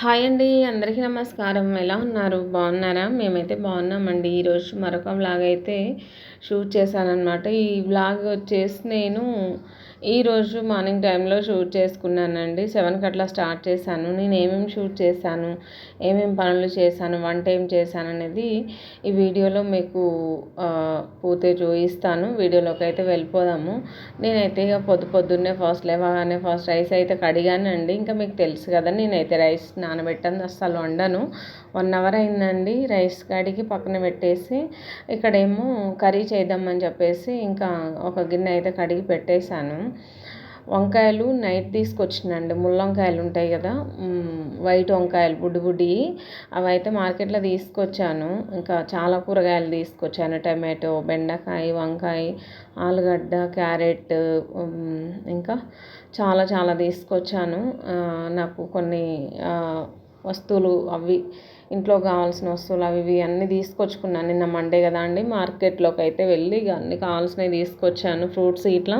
Hi అండి అందరికీ నమస్కారం. ఎలా ఉన్నారు? బాగున్నారా? మేమైతే బాగున్నామండి. ఈరోజు మరొక వ్లాగ్ అయితే షూట్ చేశానమాట ఈ వ్లాగ్ వచ్చేసి నేను ఈరోజు మార్నింగ్ టైంలో షూట్ చేసుకున్నానండి. సెవెన్కి అట్లా స్టార్ట్ చేశాను. నేను ఏమేమి షూట్ చేశాను ఏమేమి పనులు చేశాను వంట ఏం చేశాను అనేది ఈ వీడియోలో మీకు పూర్తి చూపిస్తాను. వీడియోలోకి అయితే వెళ్ళిపోదాము. నేనైతే ఇక పొద్దు పొద్దున్నే ఫస్ట్ లేవగానే ఫస్ట్ రైస్ అయితే కడిగానండి. ఇంకా మీకు తెలుసు కదా నేనైతే రైస్ నానబెట్టను అస్సలు వండను. వన్ అవర్ అయిందండి రైస్ కడిగి పక్కన పెట్టేసి ఇక్కడేమో కర్రీ చేద్దామని చెప్పేసి ఇంకా ఒక గిన్నె అయితే కడిగి పెట్టేశాను. వంకాయలు నైట్ తీసుకొచ్చినండి. ముల్లంకాయలు ఉంటాయి కదా వైట్ వంకాయలు బుడ్డి బుడ్డి అవి అయితే మార్కెట్లో తీసుకొచ్చాను. ఇంకా చాలా కూరగాయలు తీసుకొచ్చాను. టమాటో బెండకాయ వంకాయ ఆలుగడ్డ క్యారెట్ ఇంకా చాలా చాలా తీసుకొచ్చాను. నాకు కొన్ని వస్తువులు అవి ఇంట్లో కావాల్సిన వస్తువులు అవి ఇవి అన్నీ తీసుకొచ్చుకున్నాను. నిన్న మండే కదా అండి మార్కెట్లోకి అయితే వెళ్ళి అన్నీ కావాల్సినవి తీసుకొచ్చాను ఫ్రూట్స్ ఇట్లా.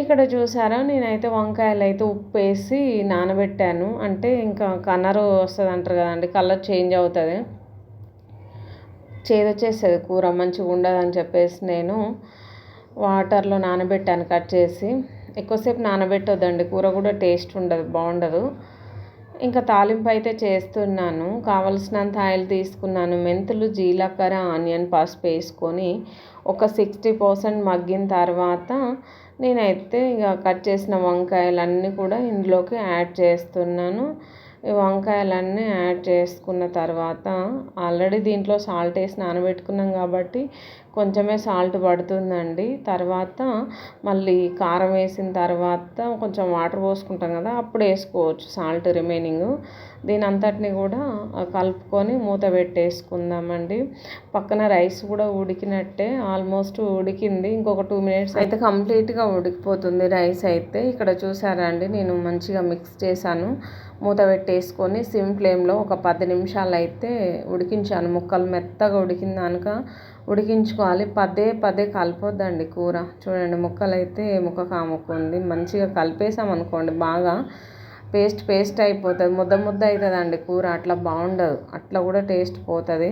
ఇక్కడ చూసారా నేనైతే వంకాయలు అయితే ఉప్పు వేసి నానబెట్టాను. అంటే ఇంకా కలర్ వస్తుంది అంటారు కదండి కలర్ చేంజ్ అవుతుంది. చేదొచ్చేస్తుంది కూర మంచిగా ఉండదు అని చెప్పేసి నేను వాటర్లో నానబెట్టాను కట్ చేసి. ఎక్కువసేపు నానబెట్టొద్దండి కూర కూడా టేస్ట్ ఉండదు బాగుండదు. ఇంకా తాలింపు అయితే చేస్తున్నాను. కావలసినంత ఆయిల్ తీసుకున్నాను. మెంతులు జీలకర్ర ఆనియన్ పసుపు వేసుకొని ఒక సిక్స్టీ పర్సెంట్ మగ్గిన తర్వాత నేనైతే ఇక కట్ చేసిన వంకాయలన్నీ కూడా ఇందులోకి యాడ్ చేస్తున్నాను. ఈ వంకాయలన్నీ యాడ్ చేసుకున్న తర్వాత ఆల్రెడీ దీంట్లో సాల్ట్ వేసి నానబెట్టుకున్నాం కాబట్టి కొంచెమే సాల్ట్ పడుతుందండి. తర్వాత మళ్ళీ కారం వేసిన తర్వాత కొంచెం వాటర్ పోసుకుంటాం కదా అప్పుడు వేసుకోవచ్చు సాల్ట్ రిమైనింగ్. దీని అంతటిని కూడా కలుపుకొని మూత పెట్టేసుకుందామండి. పక్కన రైస్ కూడా ఉడికినట్టే ఆల్మోస్ట్ ఉడికింది. ఇంకొక టూ మినిట్స్ అయితే కంప్లీట్గా ఉడికిపోతుంది రైస్ అయితే. ఇక్కడ చూసారా అండి నేను మంచిగా మిక్స్ చేశాను. మూత పెట్టేసుకొని సిమ్ ఫ్లేమ్లో ఒక పది నిమిషాలు అయితే ఉడికించాను ముక్కలు మెత్తగా ఉడికిందాక ఉడికించుకోవాలి. పదే పదే కలిపొద్దండి కూర. చూడండి ముక్కలు అయితే ముక్క కాముకుంది మంచిగా కలిపేసాం అనుకోండి బాగా పేస్ట్ పేస్ట్ అయిపోతుంది. ముద్ద ముద్ద అవుతుందండి కూర. అట్లా బాగుండదు. అట్లా కూడా టేస్ట్ పోతుంది.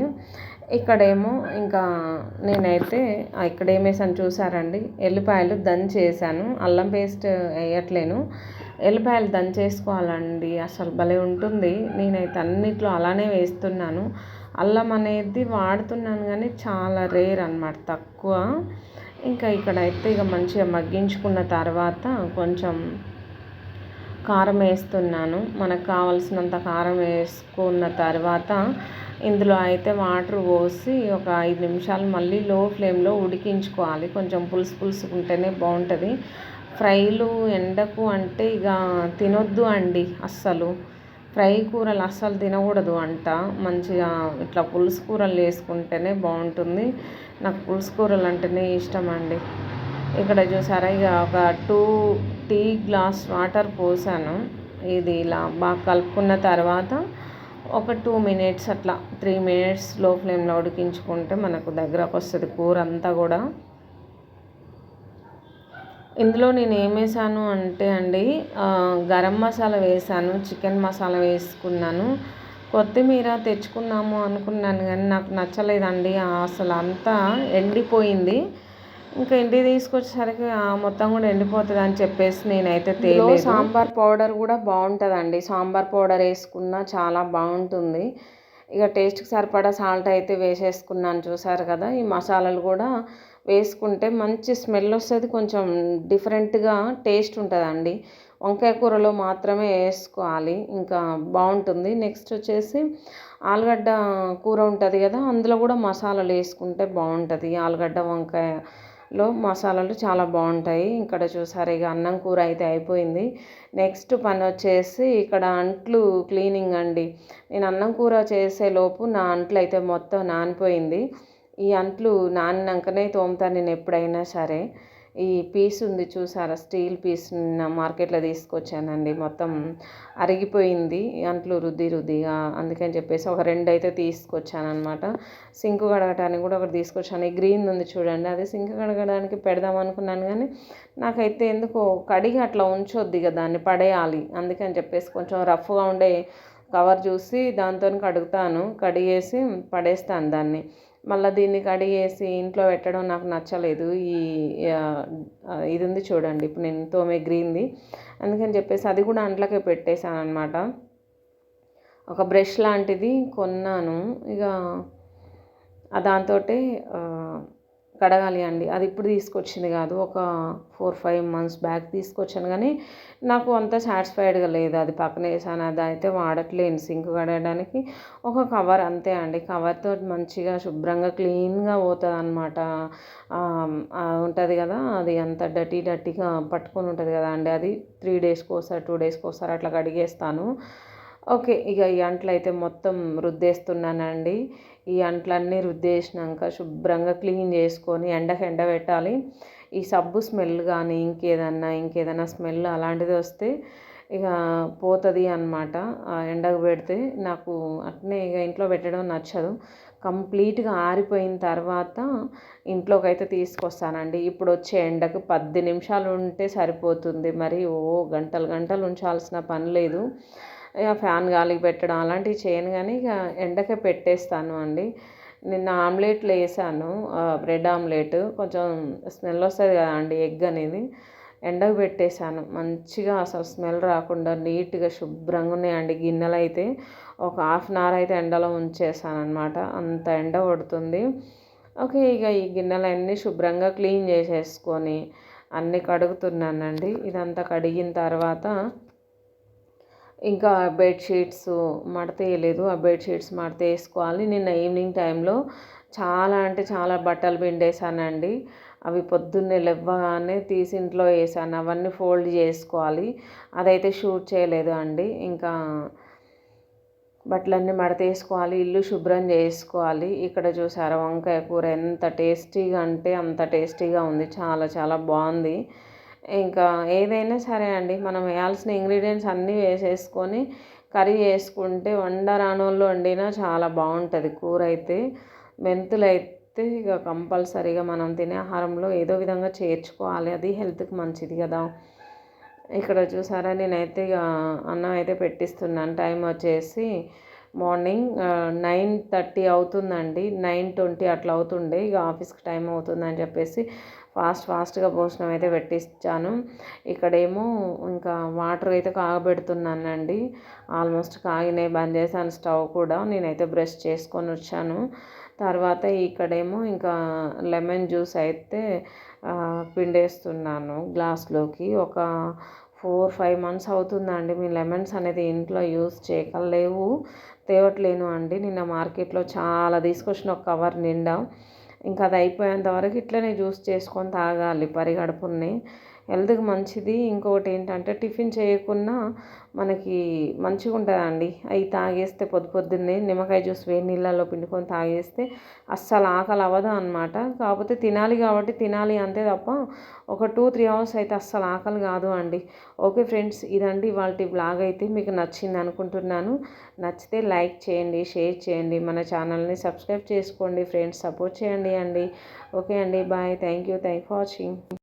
ఇక్కడేమో ఇంకా నేనైతే ఇక్కడ ఏమేసాను చూసారండి? ఎల్లిపాయలు దంచేసాను. అల్లం పేస్ట్ వేయట్లేను. ఎల్లిపాయలు దంచేసుకోవాలండి. అసలు భలే ఉంటుంది. నేనైతే అన్నిట్లో అలానే వేస్తున్నాను. అల్లం అనేది వాడుతున్నాను కానీ చాలా రేర్ అనమాట తక్కువ. ఇంకా ఇక్కడైతే ఇక మంచిగా మగ్గించుకున్న తర్వాత కొంచెం కారం వేస్తున్నాను. మనకు కావలసినంత కారం వేసుకున్న తర్వాత ఇందులో అయితే వాటర్ పోసి ఒక ఐదు నిమిషాలు మళ్ళీ లో ఫ్లేమ్లో ఉడికించుకోవాలి. కొంచెం పులుసు పులుసు ఉంటేనే బాగుంటుంది. ఫ్రైలు ఎండకు అంటే ఇక తినొద్దు అండి అస్సలు. ఫ్రై కూరలు అస్సలు తినకూడదు అంట. మంచిగా ఇట్లా పులుసు కూరలు వేసుకుంటేనే బాగుంటుంది. నాకు పులుసు కూరలు అంటేనే ఇష్టం అండి. ఇక్కడ చూసారా? ఇక ఒక టూ టీ గ్లాస్ వాటర్ పోసాను. ఇది ఇలా బాగా కలుపుకున్న తర్వాత ఒక టూ మినిట్స్ అట్లా త్రీ మినిట్స్లో ఫ్లేమ్లో ఉడికించుకుంటే మనకు దగ్గరకు వస్తుంది కూర అంతా కూడా. ఇందులో నేను ఏం వేసాను అంటే అండి గరం మసాలా వేసాను చికెన్ మసాలా వేసుకున్నాను. కొత్తిమీర తెచ్చుకున్నాము అనుకున్నాను కానీ నాకు నచ్చలేదండి అసలు అంతా ఎండిపోయింది. ఇంకా ఇంటికి తీసుకొచ్చేసరికి మొత్తం కూడా ఎండిపోతుంది అని చెప్పేసి నేనైతే తేలేదు. సాంబార్ పౌడర్ కూడా బాగుంటుందండి. సాంబార్ పౌడర్ వేసుకున్నా చాలా బాగుంటుంది. ఇక టేస్ట్కి సరిపడా సాల్ట్ అయితే వేసేసుకున్నాను చూసారు కదా? ఈ మసాలాలు కూడా వేసుకుంటే మంచి స్మెల్ వస్తుంది కొంచెం డిఫరెంట్గా టేస్ట్ ఉంటుందండి. వంకాయ కూరలో మాత్రమే వేసుకోవాలి ఇంకా బాగుంటుంది. నెక్స్ట్ వచ్చేసి ఆలుగడ్డ కూర ఉంటుంది కదా అందులో కూడా మసాలాలు వేసుకుంటే బాగుంటుంది. ఆలుగడ్డ వంకాయలో మసాలాలు చాలా బాగుంటాయి. ఇక్కడ చూసారు ఇక అన్నం కూర అయితే అయిపోయింది. నెక్స్ట్ పని వచ్చేసి ఇక్కడ అంట్లు క్లీనింగ్ అండి. నేను అన్నం కూర చేసే లోపు నా అంట్లు అయితే మొత్తం నానిపోయింది. ఈ అంట్లు నానినాకనే తోముతాను నేను ఎప్పుడైనా సరే. ఈ పీస్ ఉంది చూసారా? స్టీల్ పీస్ మార్కెట్లో తీసుకొచ్చానండి. మొత్తం అరిగిపోయింది. అంట్లు రుద్ది రుద్దిగా అందుకని చెప్పేసి ఒక రెండు అయితే తీసుకొచ్చాను అనమాట సింక్ కడగటానికి కూడా ఒకటి తీసుకొచ్చాను. ఈ గ్రీన్ ఉంది చూడండి. అది సింక్ కడగడానికి పెడదాం అనుకున్నాను కానీ నాకైతే ఎందుకో కడిగి అట్లా ఉంచొద్ది కదా దాన్ని పడేయాలి. అందుకని చెప్పేసి కొంచెం రఫ్గా ఉండే కవర్ చూసి దాంతో కడుగుతాను. కడిగేసి పడేస్తాను దాన్ని. మళ్ళీ దీన్ని కడిగేసి ఇంట్లో పెట్టడం నాకు నచ్చలేదు. ఈ ఇది ఉంది చూడండి. ఇప్పుడు నేను తోమే గ్రీన్ది. అందుకని చెప్పేసి అది కూడా అంట్లకే పెట్టేశాను అనమాట ఒక బ్రష్ లాంటిది కొన్నాను. ఇక దాంతో కడగాలి అండి. అది ఇప్పుడు తీసుకొచ్చింది కాదు. ఒక ఫోర్ ఫైవ్ మంత్స్ బ్యాక్ తీసుకొచ్చాను కానీ నాకు అంత సాటిస్ఫైడ్గా లేదు. అది పక్కన వేసాను. అది అయితే వాడట్లేను. సింక్ కడగడానికి ఒక కవర్ అంతే అండి. కవర్తో మంచిగా శుభ్రంగా క్లీన్గా పోతుంది అనమాట ఉంటుంది కదా? అది అంత డటీ డట్టిగా పట్టుకొని ఉంటుంది కదా అండి. అది త్రీ డేస్కి ఒకసారి టూ డేస్కి ఒకసారి అట్లా కడిగేస్తాను. ఓకే. ఇక ఈ అంట్లు అయితే మొత్తం రుద్దేస్తున్నానండి. ఈ అంట్లన్నీ రుద్దేసినాక శుభ్రంగా క్లీన్ చేసుకొని ఎండకు ఎండబెట్టాలి ఈ సబ్బు స్మెల్ కానీ ఇంకేదన్నా ఇంకేదన్నా స్మెల్ అలాంటిది వస్తే ఇక పోతుంది అనమాట ఎండకు పెడితే నాకు అట్నే ఇక ఇంట్లో పెట్టడం నచ్చదు. కంప్లీట్గా ఆరిపోయిన తర్వాత ఇంట్లోకి అయితే తీసుకొస్తానండి. ఇప్పుడు వచ్చే ఎండకు పది నిమిషాలు ఉంటే సరిపోతుంది. మరి ఓ గంటలు గంటలు ఉంచాల్సిన పని లేదు. ఫ్యాన్ గాలికి పెట్టడం అలాంటివి చేయను కానీ ఇక ఎండకే పెట్టేస్తాను అండి. నిన్న ఆమ్లెట్లు వేసాను బ్రెడ్ ఆమ్లెట్. కొంచెం స్మెల్ వస్తుంది కదా అండి ఎగ్ అనేది. ఎండకు పెట్టేశాను. మంచిగా అసలు స్మెల్ రాకుండా నీట్గా శుభ్రంగా ఉన్నాయండి గిన్నెలు అయితే. ఒక హాఫ్ అన్ అవర్ అయితే ఎండలో ఉంచేసాను అనమాట అంత ఎండ కొడుతుంది. ఓకే ఇక ఈ గిన్నెలన్నీ శుభ్రంగా క్లీన్ చేసేసుకొని అన్నీ కడుగుతున్నానండి. ఇదంతా కడిగిన తర్వాత ఇంకా బెడ్షీట్స్ మడతేయలేదు ఆ బెడ్షీట్స్ మడత వేసుకోవాలి. నిన్న ఈవినింగ్ టైంలో చాలా అంటే చాలా బట్టలు పిండేసానండి. అవి పొద్దున్నే లేవగానే తీసి ఇంట్లో వేసాను. అవన్నీ ఫోల్డ్ చేసుకోవాలి. అదైతే షూట్ చేయలేదు అండి. ఇంకా బట్టలన్నీ మడత వేసుకోవాలి. ఇల్లు శుభ్రం చేసుకోవాలి. ఇక్కడ చూసారా? వంకాయ కూర ఎంత టేస్టీగా అంటే అంత టేస్టీగా ఉంది. చాలా చాలా బాగుంది. ఇంకా ఏదైనా సరే అండి మనం వేయాల్సిన ఇంగ్రీడియంట్స్ అన్నీ వేసేసుకొని కర్రీ వేసుకుంటే వండరానోళ్ళు వండినా చాలా బాగుంటుంది. కూర అయితే మెంతులు అయితే ఇక కంపల్సరీగా మనం తినే ఆహారంలో ఏదో విధంగా చేర్చుకోవాలి. అది హెల్త్కి మంచిది కదా. ఇక్కడ చూసారా నేనైతే ఇక అన్నం అయితే పెట్టిస్తున్నాను. టైం వచ్చేసి మార్నింగ్ నైన్ థర్టీ అవుతుందండి. నైన్ ట్వంటీ అట్లా అవుతుండే. ఇక ఆఫీస్కి టైం అవుతుందని చెప్పేసి ఫాస్ట్ ఫాస్ట్గా భోజనం అయితే పెట్టించాను. ఇక్కడేమో ఇంకా వాటర్ అయితే కాగబెడుతున్నానండి. ఆల్మోస్ట్ కాగినాయి బంద్ చేశాను స్టవ్ కూడా. నేనైతే బ్రష్ చేసుకొని వచ్చాను. తర్వాత ఇక్కడేమో ఇంకా లెమన్ జ్యూస్ అయితే పిండేస్తున్నాను గ్లాస్లోకి. ఒక ఫోర్ ఫైవ్ మంత్స్ అవుతుందండి. మీ లెమన్స్ అనేది ఇంట్లో యూస్ చేయకలేవు తేవట్లేను అండి. నిన్న మార్కెట్లో చాలా తీసుకొచ్చిన ఒక కవర్ నిండా. ఇంకా అది అయిపోయేంత వరకు ఇట్లనే జ్యూస్ చేసుకొని తాగాలి. పరిగడుపుని. హెల్త్కి మంచిది. ఇంకొకటి ఏంటంటే టిఫిన్ చేయకుండా మనకి మంచిగా ఉంటుందండి. అవి తాగేస్తే పొద్దు పొద్దున్నే నిమ్మకాయ జ్యూస్ వేడి నీళ్ళల్లో పిండుకొని తాగేస్తే అస్సలు ఆకలి అవ్వదు అనమాట కాకపోతే తినాలి కాబట్టి తినాలి అంతే తప్ప ఒక టూ త్రీ అవర్స్ అయితే అస్సలు ఆకలి కాదు అండి. ఓకే ఫ్రెండ్స్ ఇదండి వాళ్ళ బ్లాగ్ అయితే మీకు నచ్చింది అనుకుంటున్నాను. నచ్చితే లైక్ చేయండి షేర్ చేయండి మన ఛానల్ని సబ్స్క్రైబ్ చేసుకోండి ఫ్రెండ్స్ సపోర్ట్ చేయండి అండి. ఓకే అండి bye. Thank you thank for watching.